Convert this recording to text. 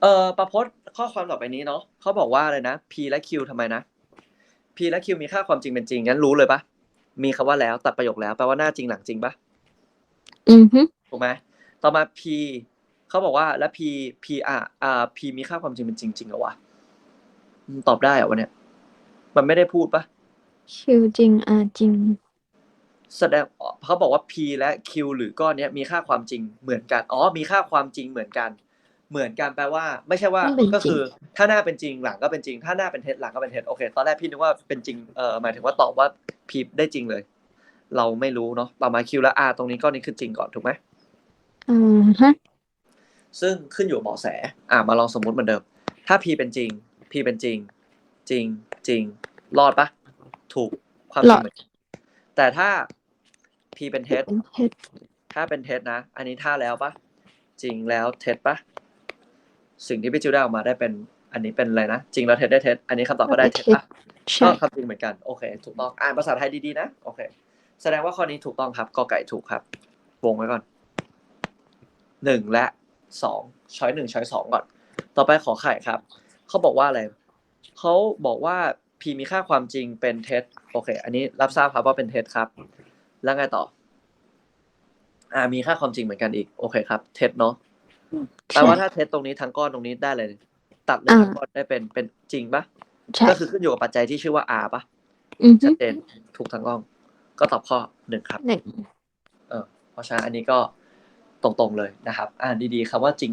เออประพจน์ข้อความต่อไปนี้เนาะเขาบอกว่าอะไรนะ p และ q ทำไมนะ p และ q มีค่าความจริงเป็นจริงงั้นรู้เลยปะมีคำว่าแล้วตัดประโยคแล้วแปลว่าหน้าจริงหลังจริงปะอือฮึถูกไหมต่อมา p เขาบอกว่าแล้ว p p อะอ่า p มีค่าความจริงเป็นจริงจริงเหรอวะอืมตอบได้เหรอวะเนี่ย มันไม่ได้พูดปะคิวจริงอาจริง แสดงเขาบอกว่า p และ q หรือก้อนเนี้ยมีค่าความจริงเหมือนกันอ๋อมีค่าความจริงเหมือนกัน เหมือนกันแปลว่า ไม่ใช่ว่าต้องเป็นจริงก็คือ ถ้าหน้าเป็นจริงหลังก็เป็นจริง ถ้าหน้าเป็นเท็จหลังก็เป็นเท็จโอเค ตอนแรกพี่นึกว่าเป็นจริงเออหมายถึงว่าตอบว่า p ได้จริงเลย เราไม่รู้เนาะต่อมา q และ r ตรงนี้ก้อนนี้คือจริงก่อนถูกไหมอ่าฮะซึ่งขึ้นอยู่กับเบาะแส อ่ามาลองสมมุติเหมือนเดิม ถ้า p เป็นจริง p เป็นจริง จริงจริงรอดปะถูกความจริงเหมือนกันแต่ถ้า p เป็นเท็จเป็นเท็จถ้าเป็นเท็จนะ อันนี้ถ้าแล้วปะจริงแล้วเท็จปะ สิ่งที่พี่จิวได้ออกมาได้เป็นอันนี้เป็นอะไรนะ จริงแล้วเท็จได้เท็จอันนี้คำตอบก็ได้เท็จปะใช่ก็คำจริงเหมือนกัน โอเค ถูกต้องอ่านภาษาไทยดีๆนะ โอเค แสดงว่าข้อนี้ถูกต้องครับกอไก่ถูกครับ วงไว้ก่อนหนึ่งและสองช้อยหนึ่งช้อยสองก่อน ต่อไปขอไข่ครับ เขาบอกว่าอะไรเขาบอกว่า p มีค่าความจริงเป็นเท็จโอเค อันนี้รับทราบครับว่าเป็นเท็จครับ แล้วไงต่อ อ่ามีค่าความจริงเหมือนกันอีก โอเคครับ เท็จเนาะ แปลว่าถ้าเท็จตรงนี้ทั้งก้อนตรงนี้ได้เลย ตัดเลยทั้งก้อนได้เป็นเป็นจริงปะใช่ก็คือขึ้นอยู่กับปัจจัยที่ชื่อว่า R ปะอือฮึชัดเจนถูกทั้งกล้องก็ตอบข้อหนึ่งครับหนึ่งเออเพราะฉะนั้นอันนี้ก็ตรงๆเลยนะครับ อ่านดีๆคำว่าจริง